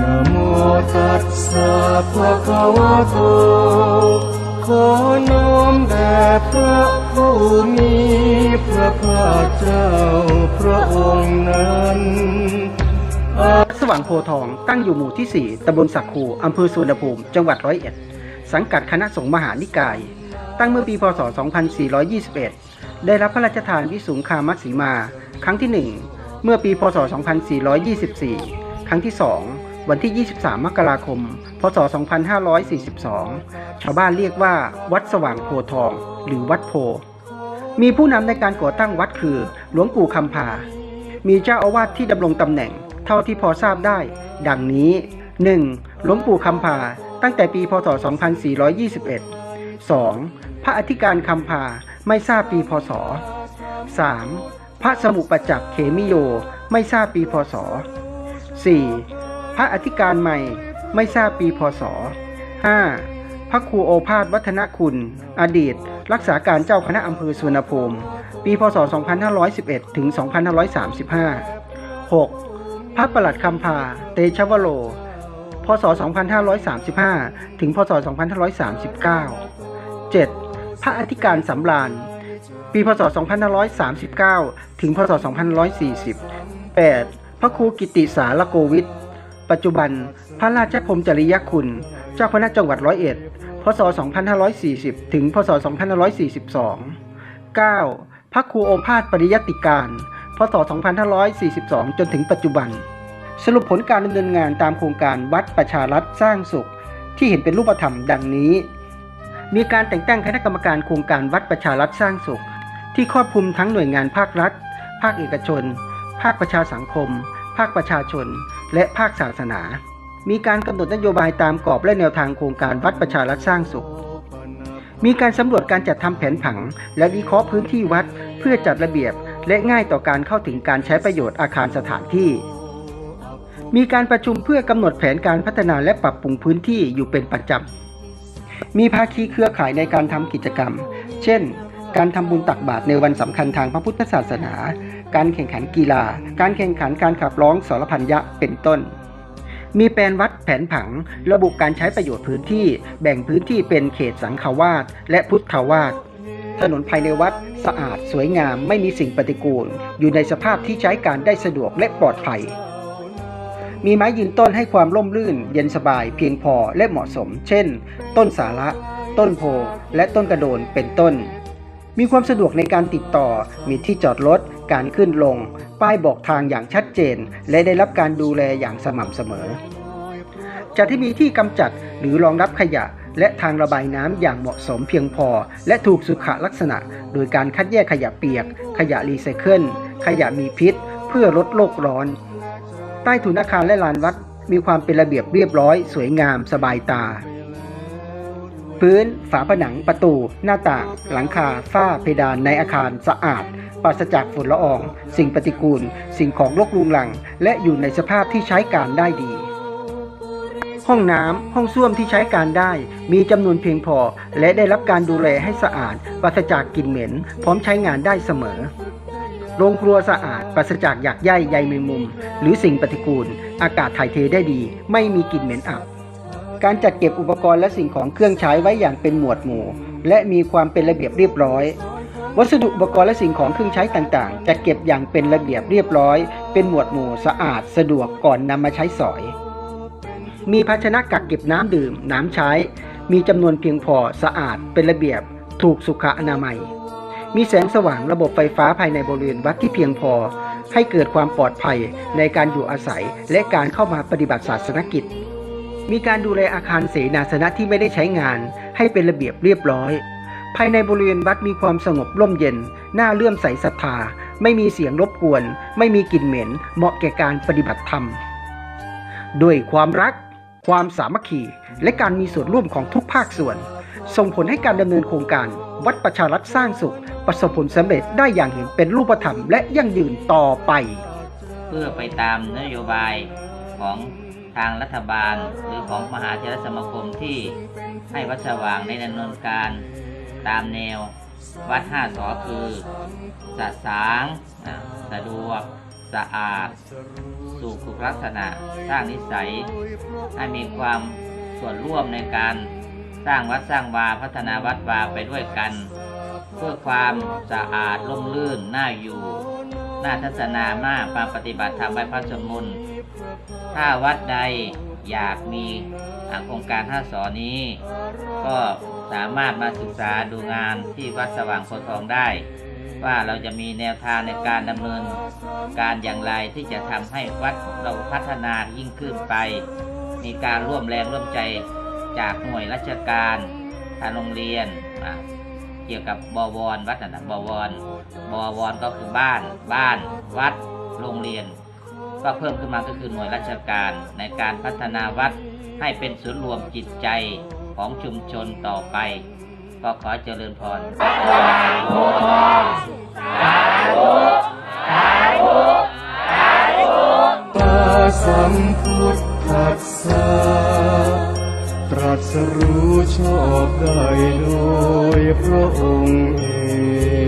นะโมตัสสะภะคะวะโต ขอน้อมแด่พระผู้มีพระภาคเจ้าพระองค์นั้นสว่างโพทองตั้งอยู่หมู่ที่ 4ตำบลสักคูอำเภอสุวรรณภูมิ จังหวัดร้อยเอ็ด สังกัดคณะสงฆ์มหานิกาย ตั้งเมื่อปีพศ 2421 ได้รับพระราชทานวิสุงคามัสีมา ครั้งที่ 1 เมื่อปีพศ 2424 ครั้งที่ 2 วันที่ 23 มกราคม พศ 2542 ชาวบ้านเรียกว่าวัดสว่างโพทอง หรือวัดโพ มีผู้นำในการก่อตั้งวัดคือหลวงปู่คำพา มีเจ้าอาวาสที่ดำรงตำแหน่ง เท่าที่พอทราบได้ ดังนี้ 1. หลวงปู่คำพา ตั้งแต่ปี พศ 2421 2. พระอธิการคำพา ไม่ทราบปี พศ 3. พระสมุปจักรเขมิโย ไม่ทราบปี พศ 4. พระอธิการใหม่ไม่ทราบปีพศ 5. พระครูโอภาสวัฒนคุณ อดีต รักษาการเจ้าคณะอำเภอสุวรรณภูมิ ปีพศ 2511 ถึง 2535 6. พระประหลัดคำพา เตชวโร พศ 2535 ถึง พศ 2539 7. พระอธิการสำราญ ปีพศ 2539 ถึง พศ 2540 8. พระครูกิติสารโกวิท ปัจจุบันพระราชพรมจริยคุณ เจ้าคณะจังหวัดร้อยเอ็ดพศ 2540 ถึง พศ 2542 9. พระครูโอภาสปริยติการ พศ 2542 จนถึงปัจจุบัน สรุปผลการดำเนินงานตามโครงการวัดประชารัฐสร้างสุข ที่เห็นเป็นรูปธรรมดังนี้ มีการแต่งตั้งคณะกรรมการโครงการวัดประชารัฐสร้างสุข ที่ครอบคลุมทั้งหน่วยงานภาครัฐ ภาคเอกชน ภาคประชาสังคม ภาคประชาชน และภาคศาสนา มีการกำหนดนโยบายตามกรอบและแนวทางโครงการวัดประชารัฐสร้างสุข มีการสำรวจการจัดทำแผนผัง และวิเคราะห์พื้นที่วัดเพื่อจัดระเบียบ และง่ายต่อการเข้าถึงการใช้ประโยชน์อาคารสถานที่ มีการประชุมเพื่อกำหนดแผนการพัฒนาและปรับปรุงพื้นที่อยู่เป็นประจำมีภาคีเครือข่ายในการทำกิจกรรม เช่น การทำบุญตักบาตรในวันสำคัญทางพระพุทธศาสนา การแข่งขันกีฬา การแข่งขันการขับร้องสรพันยะเป็นต้น มีแปลนวัดแผนผัง ระบุการใช้ประโยชน์พื้นที่ แบ่งพื้นที่เป็นเขตสังฆวาสและพุทธวาสถนนภายในวัดสะอาดสวยงามไม่มีสิ่งปฏิกูล อยู่ในสภาพที่ใช้การได้สะดวกและปลอดภัย มีไม้ยืนต้นให้ความร่มรื่น เย็นสบายเพียงพอและเหมาะสม เช่น ต้นสาระ ต้นโพและต้นกระโดนเป็นต้น มีความสะดวกในการติดต่อ มีที่จอดรถ การขึ้นลง ป้ายบอกทางอย่างชัดเจน และได้รับการดูแลอย่างสม่ำเสมอ จัดที่มีที่กำจัดหรือรองรับขยะ และทางระบายน้ำอย่างเหมาะสมเพียงพอ และถูกสุขลักษณะ โดยการคัดแยกขยะเปียก ขยะรีไซเคิล ขยะมีพิษ เพื่อลดโลกร้อน ใต้ถุนอาคารและลานวัดมีความเป็นระเบียบเรียบร้อย สวยงาม สบายตา พื้น ฝาผนังประตู หน้าต่าง หลังคา ฝ้าเพดานในอาคารสะอาด ปราศจากฝุ่นละออง สิ่งปฏิกูล สิ่งของรกรุงรัง และอยู่ในสภาพที่ใช้การได้ดี ห้องน้ำห้องส้วมที่ใช้การได้ มีจำนวนเพียงพอ และได้รับการดูแลให้สะอาด ปราศจากกลิ่นเหม็น พร้อมใช้งานได้เสมอโรงครัวสะอาดปราศจากหยักใยใยแมงมุม หรือสิ่งปฏิกูล อากาศถ่ายเทได้ดี ไม่มีกลิ่นเหม็นอับ การจัดเก็บอุปกรณ์และสิ่งของเครื่องใช้ไว้อย่างเป็นหมวดหมู่ และมีความเป็นระเบียบเรียบร้อย วัสดุอุปกรณ์และสิ่งของเครื่องใช้ต่างๆจะเก็บอย่างเป็นระเบียบเรียบร้อย เป็นหมวดหมู่สะอาดสะดวกก่อนนำมาใช้สอย มีภาชนะกักเก็บน้ำดื่ม น้ำใช้ มีจำนวนเพียงพอสะอาดเป็นระเบียบ ถูกสุขอนามัย มีแสงสว่างระบบไฟฟ้าภายในบริเวณวัดที่เพียงพอให้เกิดความปลอดภัยในการอยู่อาศัยและการเข้ามาปฏิบัติศาสนกิจ มีการดูแลอาคารเสนาสนะที่ไม่ได้ใช้งานให้เป็นระเบียบเรียบร้อย ภายในบริเวณวัดมีความสงบร่มเย็น น่าเลื่อมใสศรัทธา ไม่มีเสียงรบกวน ไม่มีกลิ่นเหม็น เหมาะแก่การปฏิบัติธรรม ด้วยความรัก ความสามัคคี และการมีส่วนร่วมของทุกภาคส่วน ส่งผลให้การดำเนินโครงการ วัดประชารัฐสร้างสุข ประสบผลสำเร็จได้อย่างเห็นเป็นรูปธรรมและยั่งยืนต่อไป เพื่อไปตามนโยบายของ ทางรัฐบาลหรือของมหาเถรสมาคมที่ให้วัดสว่างในดำเนินการตามแนววัดห้าสอคือสะสางสะดวก สะอาดสสู่สุขลักษณะ สร้างนิสัย ให้มีความส่วนร่วมในการสร้างวัดสร้างวาพัฒนาวัดวาไปด้วยกัน เพื่อความสะอาดร่มรื่นน่าอยู่ น่าทัศนามากมาปฏิบัติธรรมไว้พระสวดมน ถ้าวัดใดอยากมีอ่าโครงการท่าสอนี้ ก็สามารถมาศึกษาดูงานที่วัดสว่างโพธิ์ทองได้ ว่าเราจะมีแนวทางในการดำเนิน การอย่างไรที่จะทำให้วัดเราพัฒนายิ่งขึ้นไป มีการร่วมแรงร่วมใจจากหน่วยราชการทางโรงเรียนเกี่ยวกับบวรวัดนะนะบวรบวรก็คือบ้านบ้านวัดโรงเรียน ก็เพิ่มขึ้นมาก็คือหน่วยราชการในการพัฒนาวัดให้เป็นศูนย์รวมจิตใจของชุมชนต่อไป ก็ขอเจริญพรตาสัมพุทธัสสะตรัสรู้ชอบได้โดยพระองค์เอ